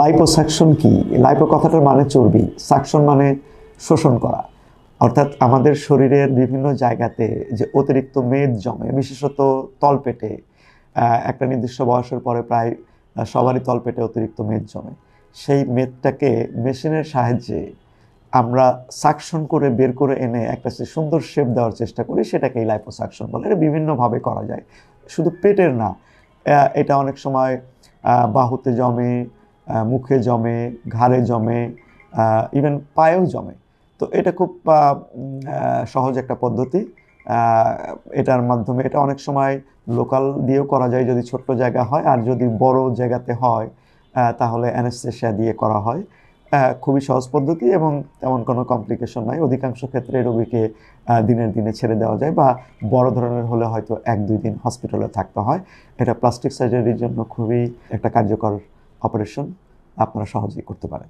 Liposuction কি? Lipo কথাটার মানে চর্বি। সাকশন মানে শোষণ করা। অর্থাৎ আমাদের শরীরের বিভিন্ন জায়গাতে যে অতিরিক্ত মেদ জমে, বিশেষত তলপেটে একটা নির্দিষ্ট বয়সের পরে প্রায় সবারই তলপেটে অতিরিক্ত মেদ জমে। সেই মেদটাকে মেশিনের সাহায্যে আমরা সাকশন করে বের করে এনে একটা সুন্দর শেপ দেওয়ার চেষ্টা করি, সেটাকেই লাইপোসাকশন বলে। এটা বিভিন্নভাবে করা যায়। শুধু পেটের না এটা অনেক সময় বাহুতে জমে মুখে জমে, ঘাড়ে জমে ইভেন পায়েও জমে। তো এটা খুব সহজ একটা পদ্ধতি। এটার মাধ্যমে এটা অনেক সময় লোকাল দিয়েও করা যায়, যদি ছোট্ট জায়গা হয়, আর যদি বড় জায়গাতে হয় তাহলে অ্যানেস্থেশিয়া দিয়ে করা হয়। খুবই সহজ পদ্ধতি এবং তেমন কোনো কমপ্লিকেশন নাই। অধিকাংশ ক্ষেত্রে রোগীকে দিনের দিনে ছেড়ে দেওয়া যায় বা বড় ধরনের হলে হয়তো এক দুই দিন হসপিটালে থাকতে হয়। এটা প্লাস্টিক সার্জারির জন্য খুবই একটা কার্যকর অপারেশন আপনারা সহজেই করতে পারেন।